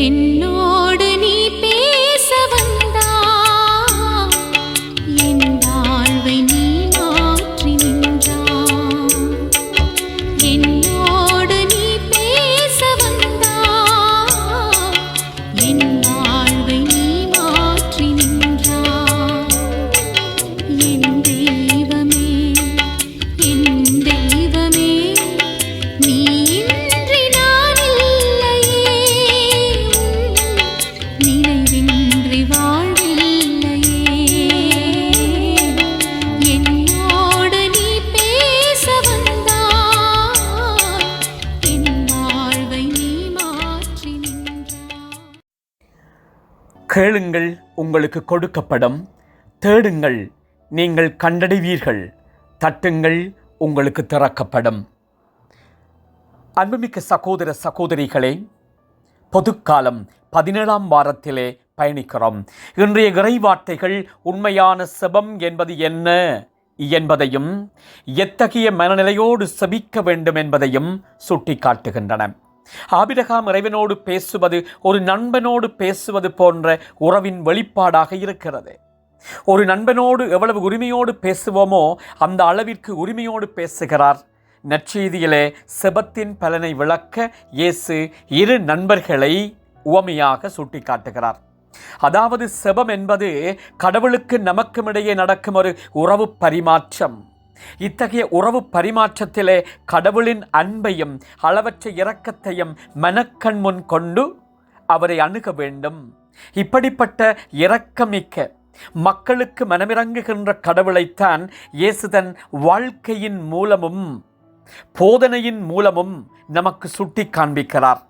in கேளுங்கள் உங்களுக்கு கொடுக்கப்படும். தேடுங்கள் நீங்கள் கண்டடைவீர்கள். தட்டுங்கள் உங்களுக்கு திறக்கப்படும். அன்புமிக்க சகோதர சகோதரிகளே பொதுக்காலம் பதினேழாம் வாரத்திலே பயணிக்கிறோம். இன்றைய இறைவார்த்தைகள் உண்மையான செபம் என்பது என்ன? என்பதையும் எத்தகைய மனநிலையோடு செபிக்க வேண்டும் என்பதையும் சுட்டிக்காட்டுகின்றன. ஆபிரகாம் இறைவனோடு பேசுவது ஒரு நண்பனோடு பேசுவது போன்ற உறவின் வெளிப்பாடாக இருக்கிறது. ஒரு நண்பனோடு எவ்வளவு உரிமையோடு பேசுவோமோ அந்த அளவிற்கு உரிமையோடு பேசுகிறார். நற்செய்தியிலே செபத்தின் பலனை விளக்க இயேசு இரு நண்பர்களை உவமையாக சுட்டிக்காட்டுகிறார். அதாவது செபம் என்பது கடவுளுக்கு நமக்கும் இடையே நடக்கும் ஒரு உறவு பரிமாற்றம். இத்தகைய உறவு பரிமாற்றத்திலே கடவுளின் அன்பையும் அளவற்ற இரக்கத்தையும் மனக்கண் முன் கொண்டு அவரை அணுக வேண்டும். இப்படிப்பட்ட இரக்கமிக்க மக்களுக்கு மனமிறங்குகின்ற கடவுளைத்தான் இயேசுதன் வாழ்க்கையின் மூலமும் போதனையின் மூலமும் நமக்கு சுட்டி காண்பிக்கிறார்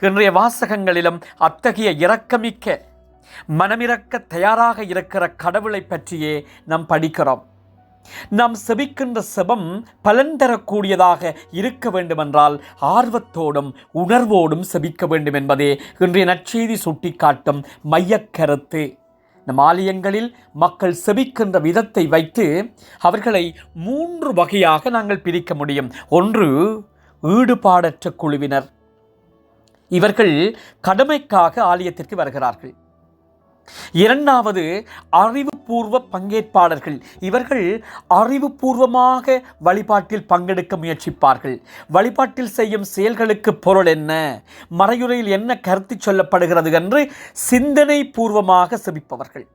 இன்றைய வாசகங்களிலும் அத்தகைய இரக்கமிக்க மனமிறக்க தயாராக இருக்கிற கடவுளை பற்றியே நாம் படிக்கிறோம். நாம் செபிக்கின்ற செபம் பலன் தரக்கூடியதாக இருக்க வேண்டுமென்றால் ஆர்வத்தோடும் உணர்வோடும் செபிக்க வேண்டும் என்பதே இன்றைய நற்செய்தி சுட்டிக்காட்டும் மையக்கருத்து. நம் ஆலயங்களில் மக்கள் செபிக்கின்ற விதத்தை வைத்து அவர்களை மூன்று வகையாக நாங்கள் பிரிக்க முடியும். ஒன்று ஈடுபாடற்ற குழுவினர். இவர்கள் கடமைக்காக ஆலயத்திற்கு வருகிறார்கள். இரண்டாவது அறிவுபூர்வ பங்கேற்பாளர்கள். இவர்கள் அறிவுபூர்வமாக வழிபாட்டில் பங்கெடுக்க முயற்சிப்பார்கள். வழிபாட்டில் செய்யும் செயல்களுக்கு பொருள் என்ன? மறையுறையில் என்ன கருத்து சொல்லப்படுகிறது என்று சிந்தனை பூர்வமாக செபிப்பவர்கள்.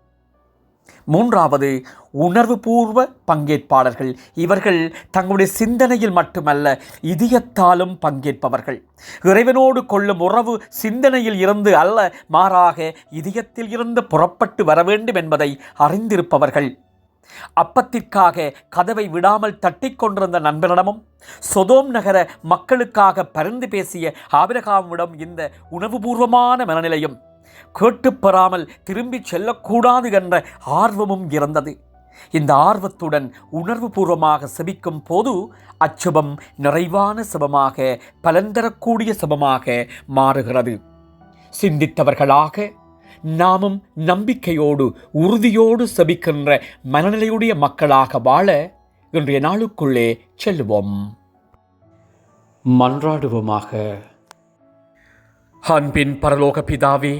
மூன்றாவது உணர்வுபூர்வ பங்கேற்பாளர்கள். இவர்கள் தங்களுடைய சிந்தனையில் மட்டுமல்ல இதயத்தாலும் பங்கேற்பவர்கள். இறைவனோடு கொள்ளும் உறவு சிந்தனையில் இருந்து அல்ல மாறாக இதயத்தில் இருந்து புறப்பட்டு வர வேண்டும் என்பதை அறிந்திருப்பவர்கள். அப்பத்திற்காக கதவை விடாமல் தட்டிக் கொண்டிருந்த நண்பனிடமும் சொதோம் நகர மக்களுக்காக பரிந்து பேசிய ஆபிரகாமிடம் இந்த உணவுபூர்வமான மனநிலையும் கேட்டுப் பெறாமல் திரும்பிச் செல்லக்கூடாது என்ற ஆர்வமும் இருந்தது இந்த ஆர்வத்துடன் உணர்வுபூர்வமாக செபிக்கும் போது அச்சுபம் நிறைவான செபமாக பலன் தரக்கூடிய செபமாக மாறுகிறது. சிந்தித்தவர்களாக நாமும் நம்பிக்கையோடு உறுதியோடு செபிக்கின்ற மனநிலையுடைய மக்களாக வாழ இன்றைய நாளுக்குள்ளே செல்லுவோம் மன்றாடுவோமாக. அன்பின் பரலோக பிதாவே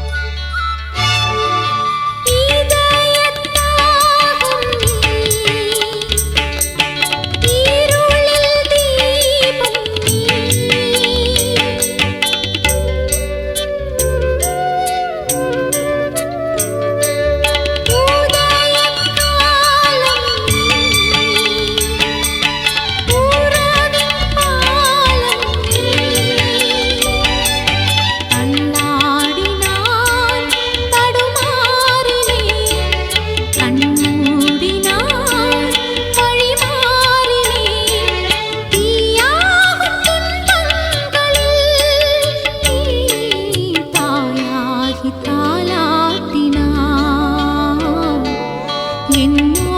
இன்னும்